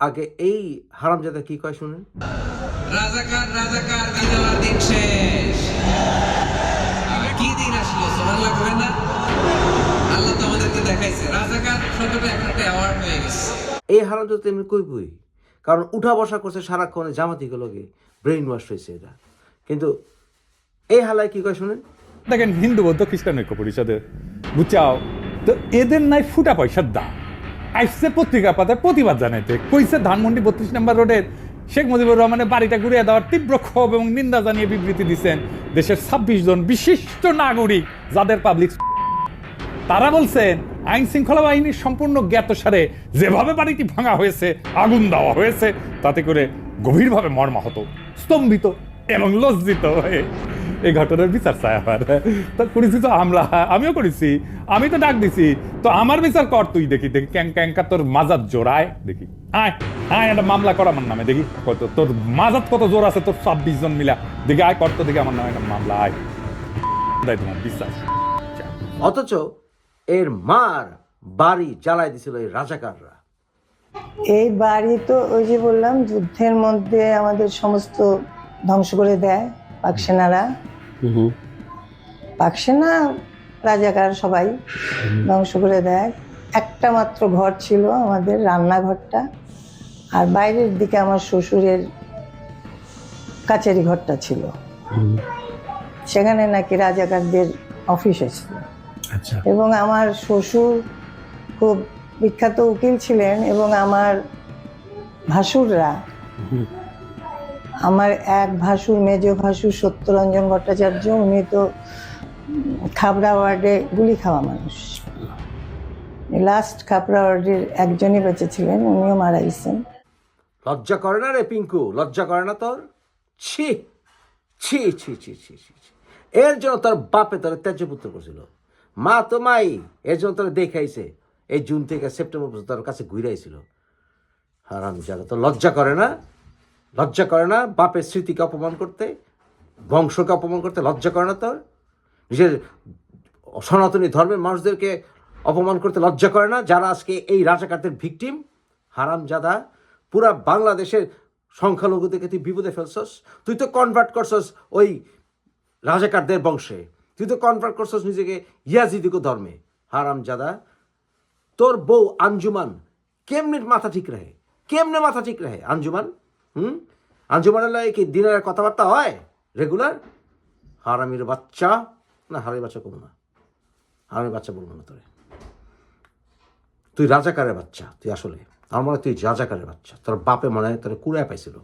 আগে এই হারামজাদা কি কয় শুনেন? রাজাকার রাজাকার বিধবার দিন শেষ। কি দিন আসলো সোনাল্লাহ না? আল্লাহ তো আমাদেরকে দেখাইছে রাজাকার শব্দটা এখন একটা অ্যাওয়ার্ড হয়ে গেছে। এই হারামজাদা তেমনি কই বই? কারণ উঠা বসা করছে সারাক্ষণে জামাতিকে লগে ব্রেইন ওয়াশ হয়েছে এটা কিন্তু এই হালায় কি কয় শুনেন? দেখেন হিন্দু বৌদ্ধ খ্রিস্টান ঐক্য পরিষদে বুঝাও তো এদের নাই ফুটা পয়সার দাম। আসছে পত্রিকা পাতায় প্রতিবাদ জানাইতে। কইছে ধানমন্ডি বত্রিশ নম্বর রোডের শেখ মুজিবুর রহমানের বাড়িটা ঘুরিয়ে দেওয়ার তীব্র ক্ষোভ এবং নিন্দা জানিয়ে বিবৃতি দিচ্ছেন দেশের ছাব্বিশ জন বিশিষ্ট নাগরিক যাদের পাবলিক তারা বলছেন আইন শৃঙ্খলা বাহিনীর সম্পূর্ণ জ্ঞাতসারে যেভাবে বাড়িটি ভাঙা হয়েছে, আগুন দেওয়া হয়েছে, তাতে করে গভীরভাবে মর্মাহত, স্তম্ভিত এবং লজ্জিত হয়ে এই ঘটনার বিচার চাই আমার। তো করেছি তো আমরা আমিও করেছি আমি তো ডাক দিছি। তো আমার বিচার কর তুই দেখি দেখি ক্যাং ক্যাংকা তোর মাজাত জোড়ায় দেখি। আয় আয় একটা মামলা কর আমার নামে দেখি। কত তোর মাজাত কত জোর আছে তোর ছাব্বিশ জন মিলা। দেখি আয় কর তো দেখি আমার নামে একটা মামলা আয়। তোমার বিশ্বাস অথচ এর মার বাড়ি জ্বালায় দিছিল এই রাজাকাররা। এই বাড়ি তো ওই যে বললাম যুদ্ধের মধ্যে আমাদের সমস্ত ধ্বংস করে দেয় পাক সেনারা পাক সেনা রাজাকার সবাই ধ্বংস করে দেয়। একটা মাত্র ঘর ছিল আমাদের রান্নাঘরটা আর বাইরের দিকে আমার শ্বশুরের কাচারি ঘরটা ছিল। সেখানে নাকি রাজাকারদের অফিস ছিল। আচ্ছা। এবং আমার শ্বশুর খুব বিখ্যাত উকিল ছিলেন এবং আমার ভাসুররা আমার এক ভাসুর, মেজ ভাসুর, সত্যরঞ্জন ভট্টাচার্য, উনি তো খাবড়া ওয়ার্ডে গুলি খাওয়া মানুষ। লাস্ট খাবড়া ওয়ার্ডের একজনই বেঁচে ছিলেন, উনিও মারা গেছেন। লজ্জা করে না রে পিঙ্কু? লজ্জা করে না তোর? ছি ছি ছি ছি ছি ছি। এর জন্য তোর বাপে তোর ত্যাজ্যপুত্র করছিল। মা তো মাই, এর জন্য তোর দেখাইছে। এই জুন থেকে সেপ্টেম্বর পর্যন্ত তোর কাছে ঘুরাইছিল হারাম যারা তো লজ্জা করে না? লজ্জা করে না বাপের স্মৃতিকে অপমান করতে, বংশকে অপমান করতে লজ্জা করে না তোর নিজের সনাতনী ধর্মের মানুষদেরকে অপমান করতে লজ্জা করে না? যারা আজকে এই রাজাকারদের ভিকটিম, হারামজাদা, পুরা বাংলাদেশের সংখ্যালঘুদেরকে তুই বিপদে ফেলছস? তুই তো কনভার্ট করছস ওই রাজাকারদের বংশে। তুই তো কনভার্ট করছস নিজেকে ইয়াজিদিক ধর্মে। হারামজাদা, তোর বউ আঞ্জুমান কেমনে মাথা ঠিক রাখে? কেমনে মাথা ঠিক রাখে আঞ্জুমান? হুম? আঞ্জুমানের লাগে কি দিনের কথাবার্তা হয়? রেগুলার হারামির বাচ্চা? না, হারামির বাচ্চা করব না। হারামির বাচ্চা বলব না তোরে। তুই রাজাকারের বাচ্চা, তুই আসলে। আমার মনে তুই রাজাকারের বাচ্চা। তোর বাপে মনে হয় তোর কুড়ায় পাইছিল।